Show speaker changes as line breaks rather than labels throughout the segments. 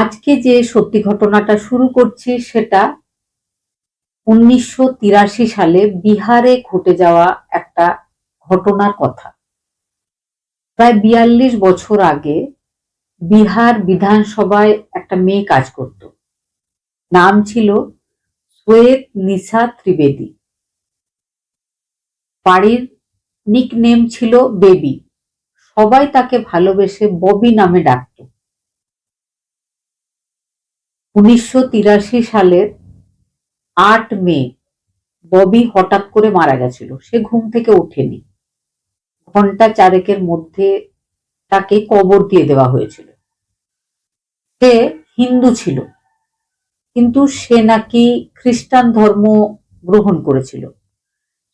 আজকে যে সত্যি ঘটনাটা শুরু করছি সেটা উনিশশো তিরাশি সালে বিহারে ঘটে যাওয়া একটা ঘটনার কথা। প্রায় বিয়াল্লিশ বছর আগে বিহার বিধানসভায় একটা মেয়ে কাজ করত। নাম ছিল শ্বেত নিশা ত্রিবেদী। বাড়ির নিক নেম ছিল বেবি। সবাই তাকে ভালোবেসে ববি নামে ডাকত। উনিশশো তিরাশি সালের আট মে ববি হঠাৎ করে মারা গেছিল। সে ঘুম থেকে ওঠেনি। ঘণ্টা চারেকের মধ্যে তাকে কবর দিয়ে দেওয়া হয়েছিল। সে হিন্দু ছিল, কিন্তু সে নাকি খ্রিস্টান ধর্ম গ্রহণ করেছিল।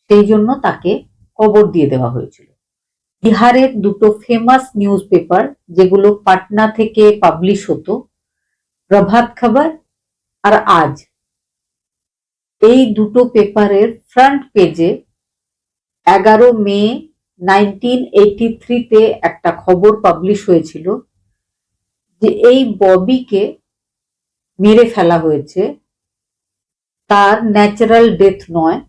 সেই জন্য তাকে কবর দিয়ে দেওয়া হয়েছিল। বিহারের দুটো ফেমাস নিউজ পেপার যেগুলো পাটনা থেকে পাবলিশ হতো প্রভাত খবর আর আজ। এই দুটো পেপারের ফ্রন্ট পেজে এগারো মে নাইনটিন এইটি থ্রিতে একটা খবর পাবলিশ হয়েছিল যে এই ববিকে মেরে ফেলা হয়েছে। তার ন্যাচারাল ডেথ নয়।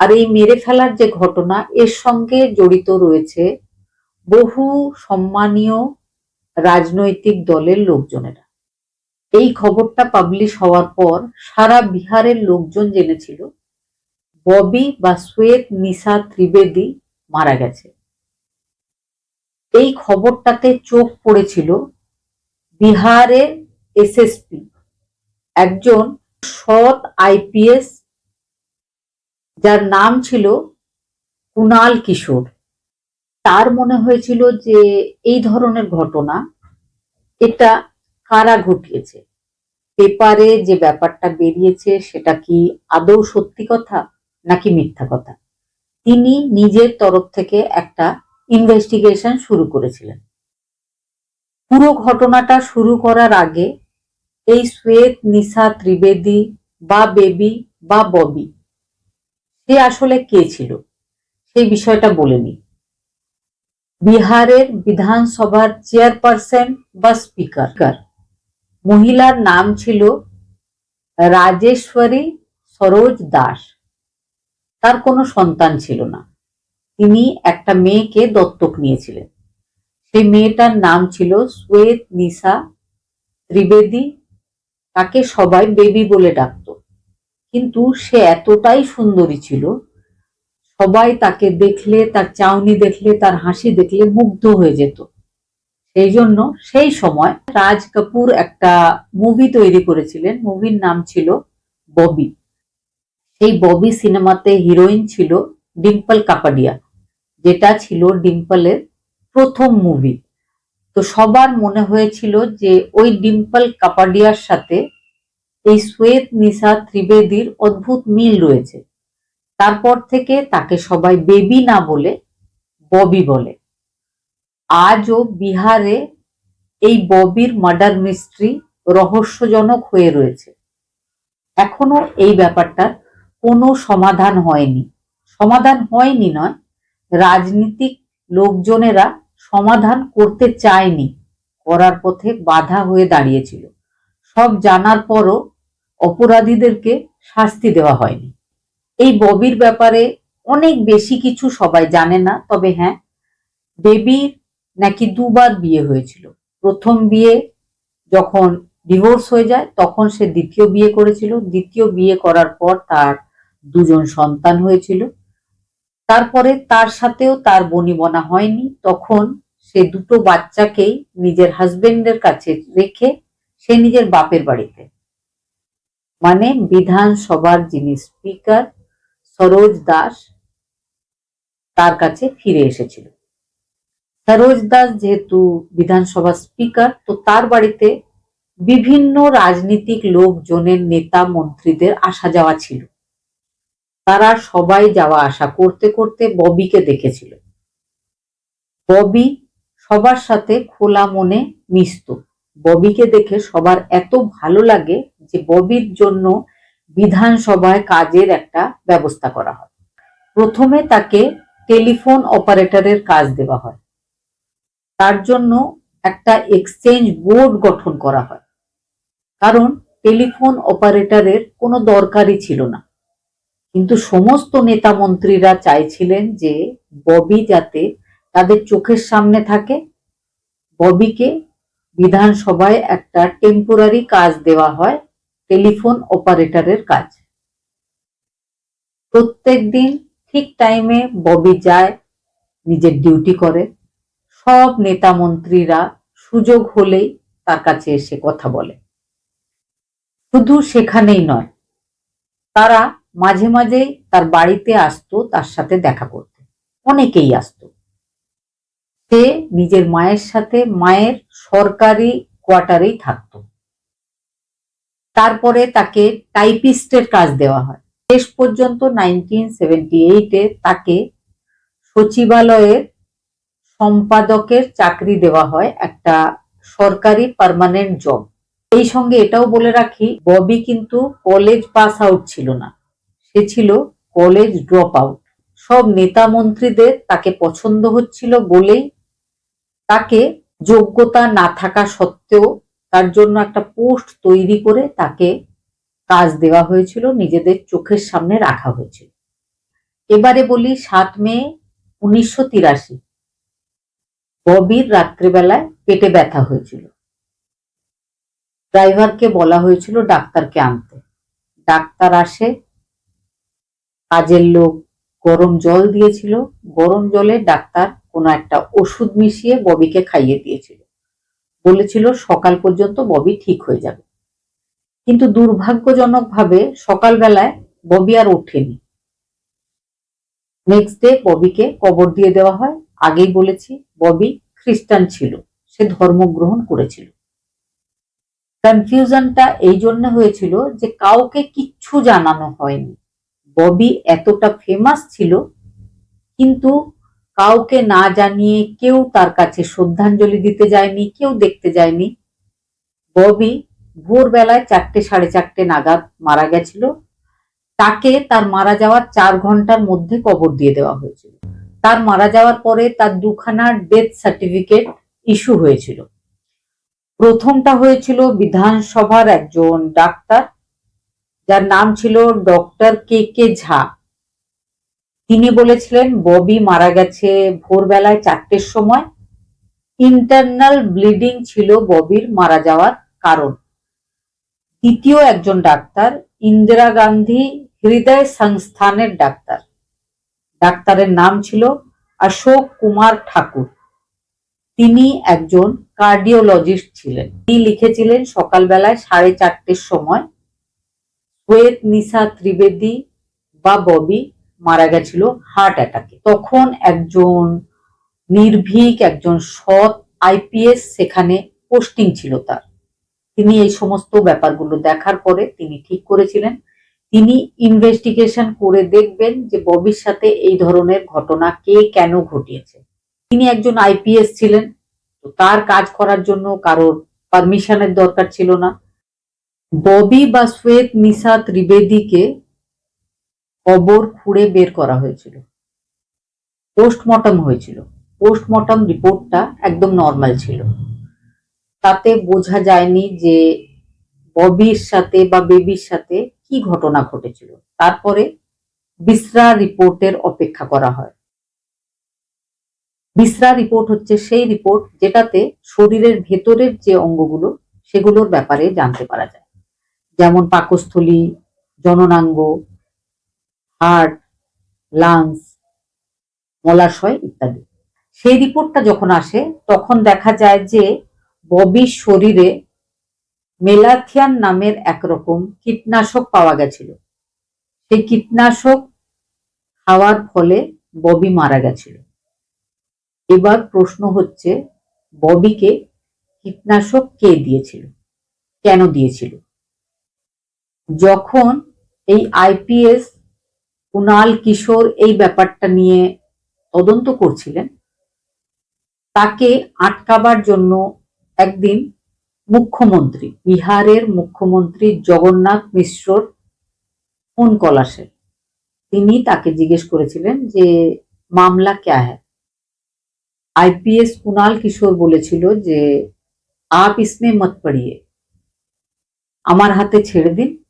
আর এই মেরে ফেলার যে ঘটনা, এর সঙ্গে জড়িত রয়েছে বহু সম্মানীয় রাজনৈতিক দলের লোকজনেরা। এই খবরটা পাবলিশ হওয়ার পর সারা বিহারের লোকজন জেনেছিল ববি বা শ্বেত নিশা ত্রিবেদী মারা গেছে। এই খবরটাতে চোখ পড়েছিল বিহারের এসএসপি একজন সৎ আইপিএস যার নাম ছিল কুনাল কিশোর। তার মনে হয়েছিল যে এই ধরনের ঘটনা, এটা কারা ঘটিয়েছে? পেপারে যে ব্যাপারটা বেরিয়েছে সেটা কি আদৌ সত্যি কথা নাকি মিথ্যা কথা? তিনি নিজের তরফ থেকে একটা ইনভেস্টিগেশন শুরু করেছিলেন। পুরো ঘটনাটা শুরু করার আগে এই শ্বেত, নিশা, ত্রিবেদী বা বেবি বা ববি, সে আসলে কে ছিল? সেই বিষয়টা বলেনি বিহারের বিধানসভার চেয়ারপারসন বা স্পিকার। মহিলার নাম ছিল রাজেশ্বরী সরোজ দাস। তার কোনো সন্তান ছিল না। তিনি একটা মেয়েকে দত্তক নিয়েছিলেন। সেই মেয়েটার নাম ছিল শ্বেত নিশা ত্রিবেদী। তাকে সবাই বেবি বলে ডাকত। কিন্তু সে এতটাই সুন্দরী ছিল, সবাই তাকে দেখলে, তার চাউনি দেখলে, তার হাসি দেখলে মুগ্ধ হয়ে যেত। সেই জন্য সেই সময় রাজ কাপুর একটা মুভি তৈরি করেছিলেন। মুভির নাম ছিল ববি। সেই ববি সিনেমাতে হিরোইন ছিল ডিম্পল কাপাডিয়া, যেটা ছিল ডিম্পলের প্রথম মুভি তো সবার মনে হয়েছিল যে ওই ডিম্পল কাপাডিয়ার সাথে এই শ্বেত নিশা ত্রিবেদীর অদ্ভুত মিল রয়েছে। তারপর থেকে তাকে সবাই বেবি না বলে ববি বলে। আজও বিহারে এই ববির মার্ডার মিস্ট্রি রহস্যজনক হয়ে রয়েছে। এখনও এই ব্যাপারটার কোনো সমাধান হয়নি। সমাধান হয়নি নয়, রাজনীতিক লোকজনেরা সমাধান করতে চায়নি, করার পথে বাধা হয়ে দাঁড়িয়েছিল। সব জানার পরও অপরাধীদেরকে শাস্তি দেওয়া হয়নি। এই ববির ব্যাপারে অনেক বেশি কিছু সবাই জানে না, তবে হ্যাঁ বেবির নাকি দুবার বিয়ে হয়েছিল? প্রথম বিয়ে যখন ডিভোর্স হয়ে যায়, তখন সে দ্বিতীয় বিয়ে করেছিল। দ্বিতীয় বিয়ে করার পর তার দুজন সন্তান হয়েছিল। তারপরে তার সাথেও তার বনিবনা হয়নি। তখন সে দুটো বাচ্চাকেই নিজের হাজবেন্ডের কাছে রেখে সে নিজের বাপের বাড়িতে। মানে বিধানসভার যিনি স্পিকার সরোজ দাস, তার কাছে ফিরে এসেছিল। সরোজ দাস যেহেতু বিধানসভা স্পিকার, তো তার বাড়িতে বিভিন্ন রাজনীতিক লোকজনের নেতা মন্ত্রীদের আসা যাওয়া ছিল। তারা সবাই যাওয়া আসা করতে করতে ববিকে দেখেছিল। ববি সবার সাথে খোলা মনে মিশত। ববিকে দেখে সবার এত ভালো লাগে যে ববির জন্য বিধানসভায় কাজের একটা ব্যবস্থা করা হয়। প্রথমে তাকে টেলিফোন অপারেটরের কাজ দেওয়া হয়। তার জন্য একটা এক্সচেঞ্জ বোর্ড গঠন করা হয়। কারণ টেলিফোন অপারেটরের কোনো দরকারই ছিল না। কিন্তু সমস্ত নেতা মন্ত্রীরা চাইছিলেন যে ববি যাতে তাদের চোখের সামনে থাকে। ববিকে বিধানসভায় একটা টেম্পোরারি কাজ দেওয়া হয় টেলিফোন অপারেটরের কাজ। প্রত্যেক দিন ঠিক টাইমে ববি যায়, নিজের ডিউটি করে। সব নেতা মন্ত্রীরা সুযোগ হলেই তার কাছে এসে কথা বলে। শুধু সেখানেই নয়, তারা মাঝে মাঝে তার বাড়িতে আসতো, তার সাথে দেখা করতে। অনেকেই আসতো। সে নিজের মায়ের সাথে, মায়ের সরকারি কোয়ার্টারেই থাকতো। তারপরে তাকে টাইপিস্টের কাজ দেওয়া হয়। শেষ পর্যন্ত নাইনটিন সেভেন্টি এইটে তাকে সচিবালয়ের সম্পাদকের চাকরি দেওয়া হয় একটা সরকারি পার্মানেন্ট জব এই সঙ্গে এটাও বলে রাখি, ববি কিন্তু কলেজ পাস আউট ছিল না। সে ছিল কলেজ ড্রপ আউট সব নেতা মন্ত্রীদের তাকে পছন্দ হচ্ছিল বলেই তাকে যোগ্যতা না থাকা সত্ত্বেও তার জন্য একটা পোস্ট তৈরি করে তাকে কাজ দেওয়া হয়েছিল, নিজেদের চোখের সামনে রাখা হয়েছিল। এবারে বলি, সাত মে উনিশশো তিরাশি। ববির রাত্রিবেলায় পেটে ব্যথা হয়েছিল। ড্রাইভারকে বলা হয়েছিল ডাক্তারকে আনতে। ডাক্তার আসে, কাজের লোক গরম জল দিয়েছিল। গরম জলে ডাক্তার কোনো একটা ওষুধ মিশিয়ে ববিকে খাইয়ে দিয়েছিল। বলেছিল, সকাল পর্যন্ত ববি ঠিক হয়ে যাবে। কিন্তু দুর্ভাগ্যজনকভাবে সকালবেলায় ববি আর ওঠেনি। নেক্সট ডে ববিকে কবর দিয়ে দেওয়া হয়। আগেই বলেছি খ্রিস্টান ছিল। সে ধর্মগ্রহণ করেছিল। কনফিউশনটা এই জন্য হয়েছিল যে কাউকে কিচ্ছু জানানো হয়নি। ববি এতটা ফেমাস ছিল, কিন্তু কাউকে না জানিয়ে কেউ তার কাছে শ্রদ্ধাঞ্জলি দিতে যায়নি, কেউ দেখতে যায়নি। ববি ভোরবেলায় চারটে সাড়ে চারটে নাগাদ মারা গেছিল। তাকে তার মারা যাওয়ার চার ঘণ্টার মধ্যে কবর দিয়ে দেওয়া হয়েছিল। তার মারা যাওয়ার পরে তার দুখানা ডেথ সার্টিফিকেট ইস্যু হয়েছিল। প্রথমটা হয়েছিল বিধানসভার একজন ডাক্তার, যার নাম ছিল ডক্টর কে কে ঝা। তিনি বলেছিলেন, ববি মারা গেছে ভোরবেলায় চারটের সময়। ইন্টারনাল ব্লিডিং ছিল ববির মারা যাওয়ার কারণ। দ্বিতীয় একজন ডাক্তার, ইন্দিরা গান্ধী হৃদয় সংস্থানের ডাক্তার। ডাক্তারের নাম ছিল অশোক কুমার ঠাকুর। তিনি একজন কার্ডিওলজিস্ট ছিলেন। তিনি লিখেছিলেন সকালবেলায় সাড়ে চারটের সময় শ্বেত নিশা, ত্রিবেদী বা ববি মারা গেছিল হার্ট অ্যাটাকে। তখন একজন নির্ভীক, একজন সৎ আইপিএস সেখানে পোস্টিং ছিল তার। তিনি এই সমস্ত ব্যাপারগুলো দেখার পরে তিনি ঠিক করেছিলেন তিনি ইনভেস্টিগেশন করে দেখবেন যে ববির সাথে এই ধরনের ঘটনা কে কেন ঘটিয়েছে। তিনি একজন আইপিএস ছিলেন, তো তার কাজ করার জন্য কারোর পারমিশনের দরকার ছিল না। ববি বা শ্বেত নিশা ত্রিবেদীকে কবর খুঁড়ে বের করা হয়েছিল। পোস্টমর্টম হয়েছিল। পোস্টমর্টম রিপোর্টটা একদম নর্মাল ছিল। তাতে বোঝা যায়নি যে ববির সাথে বা বেবির সাথে কি ঘটনা ঘটেছিল? তারপরে বিসরা রিপোর্টের অপেক্ষা করা হয়। বিসরা রিপোর্ট হচ্ছে সেই রিপোর্ট যেটাতে শরীরের ভেতরের যে অঙ্গগুলো সেগুলোর ব্যাপারে জানতে পারা যায়। যেমন পাকস্থলী, জননাঙ্গ, হার্ট, লাংস, মলাশয় ইত্যাদি। সেই রিপোর্টটা যখন আসে, তখন দেখা যায় যে ববির শরীরে মেলাথিয়ান নামের একরকম কীটনাশক পাওয়া গেছিল। সেই কীটনাশক খাওয়ার ফলে ববি মারা গেছিল। এবার প্রশ্ন হচ্ছে, ববিকে কীটনাশক কে দিয়েছিল? কেন দিয়েছিল? যখন এই আইপিএস কুনাল কিশোর এই ব্যাপারটা নিয়ে তদন্ত করছিলেন, তাকে আটকাবার জন্য একদিন মুখ্যমন্ত্রী, বিহারের মুখ্যমন্ত্রী জগন্নাথ মিশ্রর ফোন কল আসে। তিনি তাকে জিজ্ঞেস করেছিলেন যে, মামলা ক্যা হ্যাঁ আইপিএস কুনাল কিশোর বলেছিল যে, আপ ইসমে মত পড়িয়ে। আমার হাতে ছেড়ে দিন।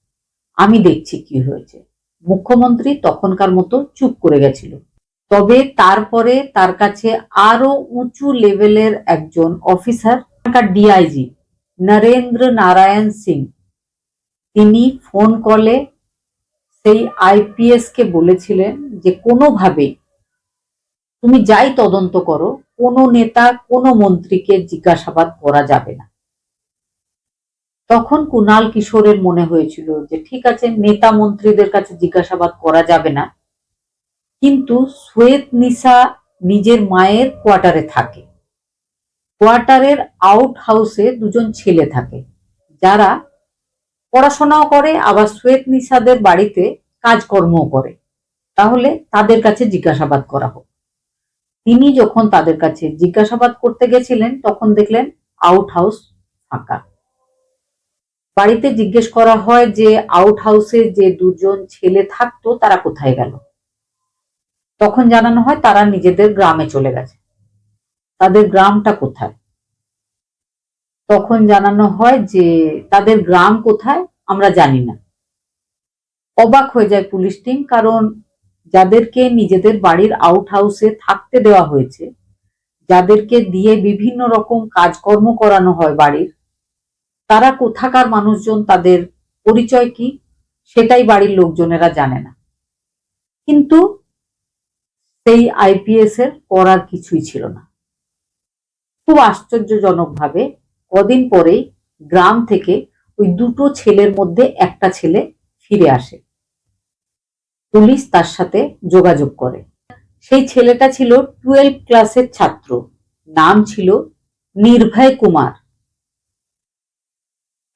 আমি দেখছি কি হয়েছে। মুখ্যমন্ত্রী তখনকার মতো চুপ করে গেছিল। তবে তারপরে তার কাছে আরও উঁচু লেভেলের একজন অফিসার ডিআইজি নরেন্দ্র নারায়ণ সিং। তিনি ফোন কলে সেই আইপিএস কে বলেছিলেন যে কোনোভাবেই তুমি যাই তদন্ত করো, কোনো নেতা, কোনো মন্ত্রীকে জিজ্ঞাসাবাদ করা যাবে না। তখন কুনাল কিশোরের মনে হয়েছিল যে, ঠিক আছে, নেতা মন্ত্রীদের কাছে জিজ্ঞাসাবাদ করা যাবে না। কিন্তু শ্বেত নিশা নিজের মায়ের কোয়ার্টারে থাকে। কোয়ার্টারের আউট হাউসে দুজন ছেলে থাকে, যারা পড়াশোনাও করে, আবার শ্বেত নিশাদের বাড়িতে কাজকর্মও করে। তাহলে তাদের কাছে জিজ্ঞাসাবাদ করা হোক। তিনি যখন তাদের কাছে জিজ্ঞাসাবাদ করতে গেছিলেন, তখন দেখলেন আউট হাউস ফাঁকা। বাড়িতে জিজ্ঞেস করা হয় যে আউট হাউসে যে দুজন ছেলে থাকতো, তারা কোথায় গেল? তখন জানানো হয় তারা নিজেদের গ্রামে চলে গেছে। তাদের গ্রামটা কোথায়? তখন জানানো হয় যে, তাদের গ্রাম কোথায় আমরা জানি না। অবাক হয়ে যায় পুলিশ টিম, কারণ যাদেরকে নিজেদের বাড়ির আউট হাউসে থাকতে দেওয়া হয়েছে, যাদেরকে দিয়ে বিভিন্ন রকম কাজকর্ম করানো হয় বাড়ির, তারা কোথাকার মানুষজন, তাদের পরিচয় কি, সেটাই বাড়ির লোকজনেরা জানে না। কিন্তু সেই আইপিএস এর করার কিছুই ছিল না। খুব আশ্চর্যজনক ভাবে কদিন পরেই গ্রাম থেকে ওই দুটো ছেলের মধ্যে একটা ছেলে ফিরে আসে। পুলিশ তার সাথে যোগাযোগ করে। সেই ছেলেটা ছিল টুয়েলভ ক্লাসের ছাত্র। নাম ছিল নির্ভয় কুমার।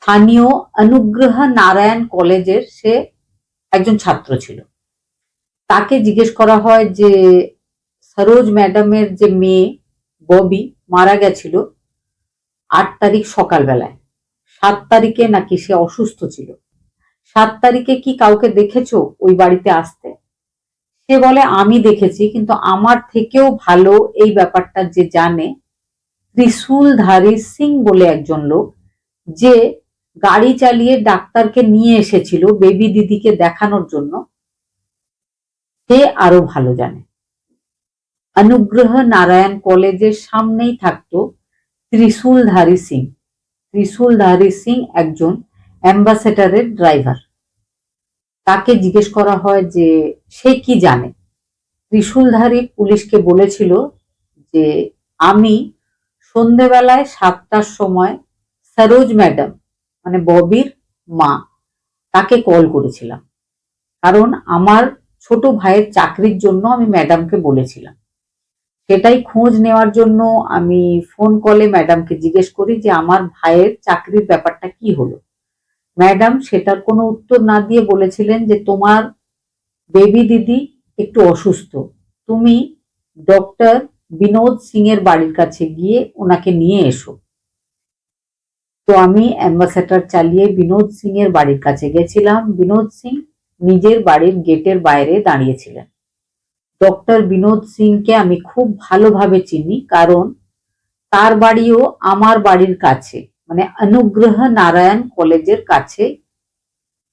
স্থানীয় অনুগ্রহ নারায়ণ কলেজের সে একজন ছাত্র ছিল। তাকে জিজ্ঞেস করা হয় যে, সরোজ ম্যাডামের যে মেয়ে ববি মারা গেছিল আট তারিখ সকালবেলায়। সাত তারিখে নাকি সে অসুস্থ ছিল। সাত তারিখে কি কাউকে দেখেছ ওই বাড়িতে আসতে? সে বলে, আমি দেখেছি, কিন্তু আমার থেকেও ভালো এই ব্যাপারটা যে জানে ত্রিশূলধারী সিং বলে একজন লোক, যে গাড়ি চালিয়ে ডাক্তারকে নিয়ে এসেছিল বেবি দিদিকে দেখানোর জন্য। সে আরও ভালো জানে। অনুগ্রহ নারায়ণ কলেজের সামনেই থাকতো ত্রিশূলধারী সিং। ত্রিশূলধারী সিং একজন অ্যাম্বাসেডারের ড্রাইভার। তাকে জিজ্ঞেস করা হয় যে, সে কি জানে? ত্রিশূলধারী পুলিশকে বলেছিল যে, আমি সন্ধেবেলায় সাতটার সময় সরোজ ম্যাডাম মানে ববির মা, তাকে কল করেছিলাম। কারণ আমার ছোট ভাইয়ের চাকরির জন্য আমি ম্যাডামকে বলেছিলাম। সেটাই খোঁজ নেওয়ার জন্য আমি ফোন কলে ম্যাডামকে জিজ্ঞেস করি যে আমার ভাইয়ের চাকরির ব্যাপারটা কি হলো? ম্যাডাম সেটার কোনো উত্তর না দিয়ে বলেছিলেন যে তোমার বেবি দিদি একটু অসুস্থ। তুমি ডক্টর বিনোদ সিং এর বাড়ির কাছে গিয়ে ওনাকে নিয়ে এসো। তো আমি অ্যাম্বাসেডার চালিয়ে বিনোদ সিং এর বাড়ির কাছে গেছিলাম। বিনোদ সিং নিজের বাড়ির গেটের বাইরে দাঁড়িয়েছিলেন। ডক্টর বিনোদ সিংকে আমি খুব ভালোভাবে চিনি, কারণ তার বাড়িও আমার বাড়ির কাছে মানে অনুগ্রহ নারায়ণ কলেজের কাছে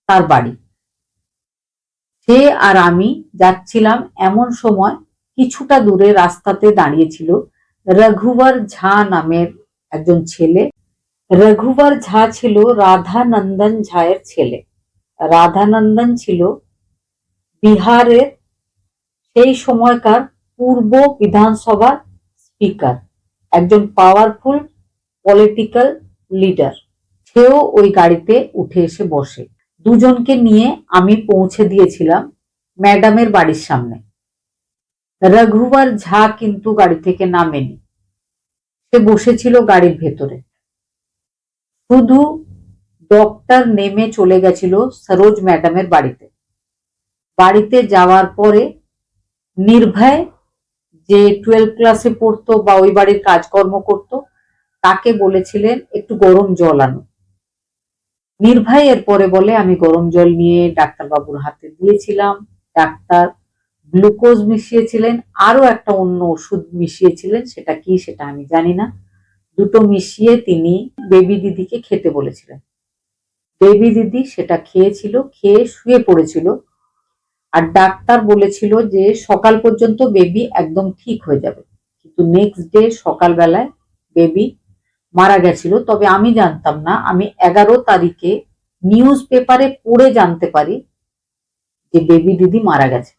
তার বাড়ি। সে আর আমি যাচ্ছিলাম এমন সময় কিছুটা দূরে রাস্তাতে দাঁড়িয়েছিল রঘুবর ঝা নামের একজন ছেলে। রঘুবর ঝা ছিল রাধানন্দন ঝায়ের ছেলে। রাধানন্দন ছিল বিহারের সেই সময়কার পূর্ব বিধানসভার স্পিকার, একজন পাওয়ারফুল পলিটিক্যাল লিডার সেও ওই গাড়িতে উঠে এসে বসে। দুজনকে নিয়ে আমি পৌঁছে দিয়েছিলাম ম্যাডামের বাড়ির সামনে। রঘুবার ঝা কিন্তু গাড়ি থেকে নামেনি। সে বসেছিল গাড়ির ভেতরে। শুধু ডক্টর নেমে চলে গেছিল সরোজ ম্যাডামের বাড়িতে। বাড়িতে যাওয়ার পরে নির্ভয় যে টুয়েলভ ক্লাসে পড়তো বা ওই বাড়ির কাজকর্ম করতো, তাকে বলেছিলেন, একটু গরম জল আনো। নির্ভয় এরপরে বলে, আমি গরম জল নিয়ে ডাক্তারবাবুর হাতে দিয়েছিলাম। ডাক্তার গ্লুকোজ মিশিয়েছিলেন আরও একটা অন্য ওষুধ মিশিয়েছিলেন, সেটা কি সেটা আমি জানি না। দুটো মিশিয়ে তিনি বেবি দিদিকে খেতে বলেছিলেন। বেবি দিদি সেটা খেয়েছিল, খেয়ে শুয়ে পড়েছিল। আর ডাক্তার বলেছিল যে সকাল পর্যন্ত বেবি একদম ঠিক হয়ে যাবে। কিন্তু নেক্সট ডে সকালবেলায় বেবি মারা গেছিল। তবে আমি জানতাম না, আমি এগারো তারিখে নিউজ পেপারে পড়ে জানতে পারি যে বেবি দিদি মারা গেছে।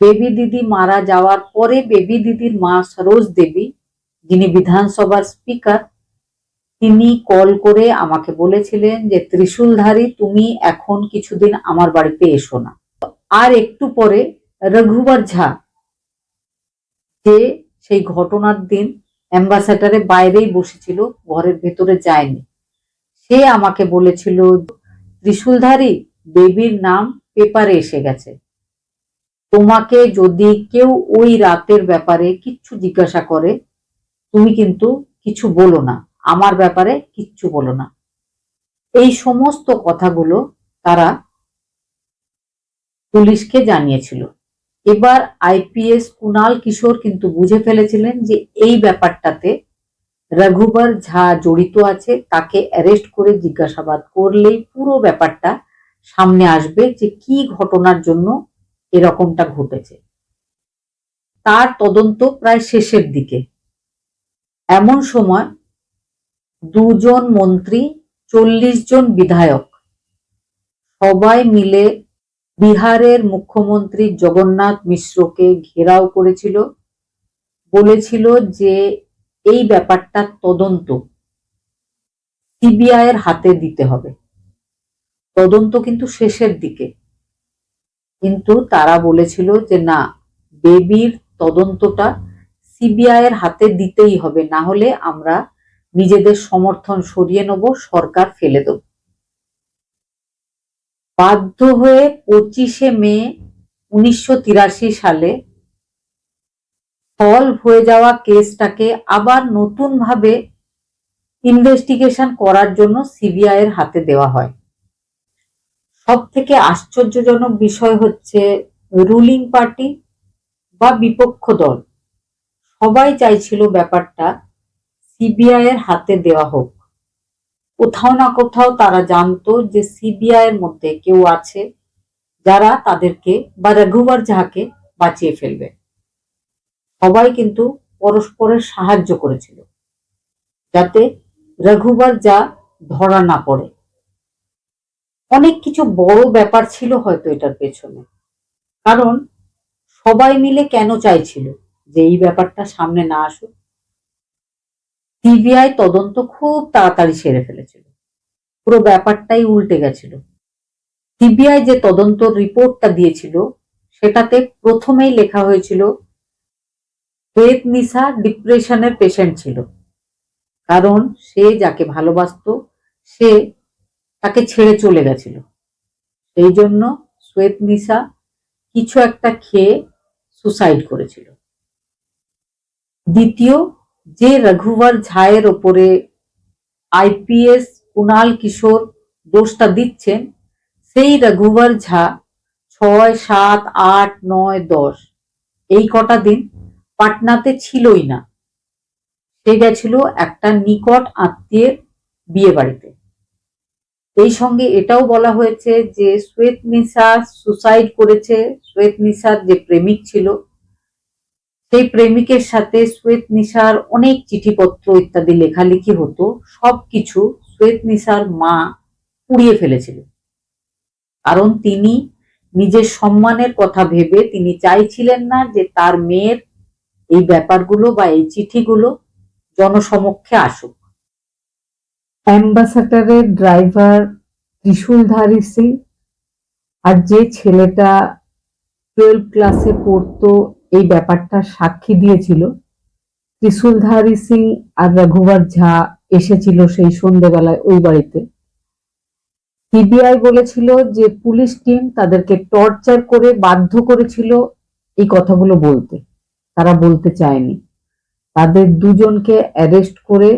বেবি দিদি মারা যাওয়ার পরে বেবি দিদির মা সরোজ দেবী, যিনি বিধানসভার স্পিকার তিনি কল করে আমাকে বলেছিলেন যে, ত্রিশূলধারী, তুমি এখন কিছুদিন আমার বাড়িতে এসো না। আর একটু পরে রঘুবর ঝা, যে সেই ঘটনার দিন অ্যাম্বাসাডারে বাইরেই বসেছিল, ঘরের ভেতরে যায়নি। সে আমাকে বলেছিল, ত্রিশূলধারী বেবির নাম পেপারে এসে গেছে। তোমাকে যদি কেউ ওই রাতের ব্যাপারে কিচ্ছু জিজ্ঞাসা করে, তুমি কিন্তু কিছু বলো না। আমার ব্যাপারে কিচ্ছু বলো না। এই সমস্ত কথাগুলো তারা পুলিশকে জানিয়েছিল। এবার আইপিএস কুনাল কিশোর কিন্তু বুঝে ফেলেছিলেন যে এই ব্যাপারটাতে রঘুবর ঝা জড়িত আছে, তাকে অ্যারেস্ট করে জিজ্ঞাসাবাদ করলেই পুরো ব্যাপারটা সামনে আসবে যে কি ঘটনার জন্য এরকমটা ঘটেছে। তার তদন্ত প্রায় শেষের দিকে। এমন সময় দুজন মন্ত্রী, চল্লিশ জন বিধায়ক সবাই মিলে বিহারের মুখ্যমন্ত্রী জগন্নাথ মিশ্রকে ঘেরাও করেছিল, বলেছিল যে এই ব্যাপারটা তদন্ত সিবিআই এর হাতে দিতে হবে। তদন্ত কিন্তু শেষের দিকে। কিন্তু তারা বলেছিল যে না বেবির তদন্তটা সিবিআই এর হাতে দিতেই হবে, না হলে আমরা নিজেদের সমর্থন সরিয়ে নেব, সরকার ফেলে দেব। বাধ্য হয়ে পঁচিশে মে উনিশশো তিরাশি সালে সলভ হয়ে যাওয়া কেসটাকে আবার নতুন ভাবে ইনভেস্টিগেশন করার জন্য সিবিআই এর হাতে দেওয়া হয়। সব থেকে আশ্চর্যজনক বিষয় হচ্ছে রুলিং পার্টি বা বিপক্ষ দল। সবাই চাইছিল ব্যাপারটা সিবিআই এর হাতে দেওয়া হোক। কোথাও না কোথাও তারা জানতো যে সিবিআই এর মধ্যে কেউ আছে যারা তাদেরকে বা রঘুবর ঝাকে বাঁচিয়ে ফেলবে। সবাই কিন্তু পরস্পরের সাহায্য করেছিল যাতে রঘুবর যা ধরা না পড়ে। অনেক কিছু বড় ব্যাপার ছিল হয়তো এটার পেছনে। কারণ সবাই মিলে কেন চাইছিল যে এই ব্যাপারটা সামনে না আসুক? সিবিআই তদন্ত খুব তাড়াতাড়ি সেরে ফেলেছিল। পুরো ব্যাপারটাই উল্টে গেছিল। সিবিআই যে তদন্ত রিপোর্টটা দিয়েছিল, সেটাতে প্রথমেই লেখা হয়েছিল, বেদ, নিশা, ডিপ্রেশনের পেশেন্ট ছিল। কারণ সে যাকে ভালোবাসত, সে তাকে ছেড়ে চলে গেছিল। সেই জন্য শ্বেত, নিশা কিছু একটা খেয়ে সুসাইড করেছিল। দ্বিতীয় যে রঘুবর ঝায়ের ওপরে আইপিএস কুনাল কিশোর দোষটা দিচ্ছেন, সেই রঘুবর ঝা ছয়, সাত, আট, নয়, দশ, এই কটা দিন পাটনাতে ছিলই না। সে গেছিল একটা নিকট আত্মীয়ের বিয়ে বাড়িতে এই সঙ্গে এটাও বলা হয়েছে যে শ্বেত নিশা সুসাইড করেছে। শ্বেত নিশার যে প্রেমিক ছিল সেই প্রেমিকের সাথে শ্বেত নিশার অনেক চিঠিপত্র ইত্যাদি লেখালেখি হতো, সবকিছু শ্বেত নিশার মা পুড়িয়ে ফেলেছিল। কারণ তিনি নিজের সম্মানের কথা ভেবে তিনি চাইছিলেন না যে তার মেয়ের এই ব্যাপারগুলো বা এই চিঠিগুলো জনসমক্ষে আসুক। অ্যাম্বাসাডারের ড্রাইভার ত্রিশুলধারী সিং আর যে ছেলেটা টুয়েলভ ক্লাসে পড়তো এই ব্যাপারটা সাক্ষী দিয়েছিল। ত্রিশুলধারী সিং আর রঘুবর ঝা এসেছিল সেই সন্ধেবেলায় ওই বাড়িতে। সিবিআই বলেছিল যে পুলিশ টিম তাদেরকে টর্চার করে বাধ্য করেছিল এই কথাগুলো বলতে। তারা বলতে চায়নি। তাদের দুজনকে অ্যারেস্ট করে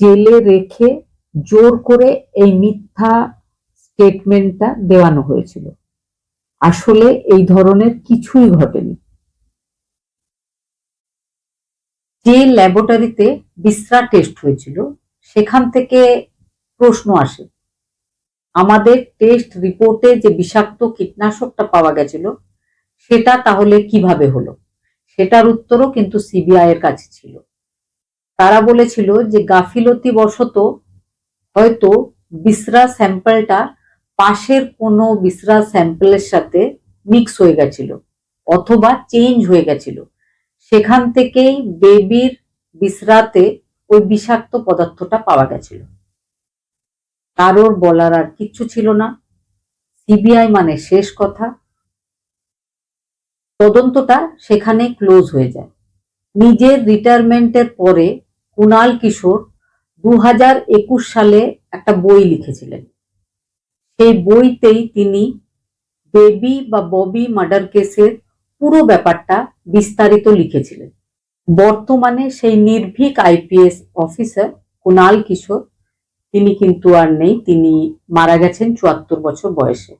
জেলে রেখে জোর করে এই মিথ্যা স্টেটমেন্টটা দেওয়ানো হয়েছিল। আসলে এই ধরনের কিছুই ঘটেনি। যে ল্যাবরেটরিতে বিশ্রা টেস্ট হয়েছিল, সেখান থেকে প্রশ্ন আসে, আমাদের টেস্ট রিপোর্টে যে বিষাক্ত কীটনাশকটা পাওয়া গেছিল, সেটা তাহলে কীভাবে হলো? সেটার উত্তরও কিন্তু সিবিআই এর কাছে ছিল। তারা বলেছিল যে গাফিলতি বশত হয়তো বিশ্রা স্যাম্পলটা পাশের কোনো বিশ্রা স্যাম্পলের সাথে মিক্স হয়ে গেছিল, অথবা চেঞ্জ হয়ে গেছিল। সেখান থেকেই বেবির বিশ্রাতে ওই বিষাক্ত পদার্থটা পাওয়া গেছিল। কারোর বলার আর কিচ্ছু ছিল না। সিবিআই মানে শেষ কথা। তদন্তটা সেখানে ক্লোজ হয়ে যায়। নিজের রিটায়ারমেন্টের পরে কুণাল কিশোর দু হাজার একুশ সালে একটা বই লিখেছিলেন। সেই বইতেই তিনি বেবি বা ববি মার্ডার কেসের পুরো ব্যাপারটা বিস্তারিত লিখেছিলেন। বর্তমানে সেই নির্ভীক আইপিএস অফিসার কুণাল কিশোর, তিনি কিন্তু আর নেই, তিনি মারা গেছেন চুয়াত্তর বছর বয়সে।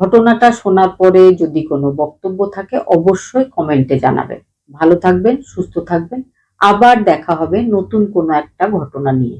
ঘটনাটা শোনার পরে যদি কোনো বক্তব্য থাকে, অবশ্যই কমেন্টে জানাবেন। ভালো থাকবেন, সুস্থ থাকবেন। আবার দেখা হবে নতুন কোনো একটা ঘটনা নিয়ে।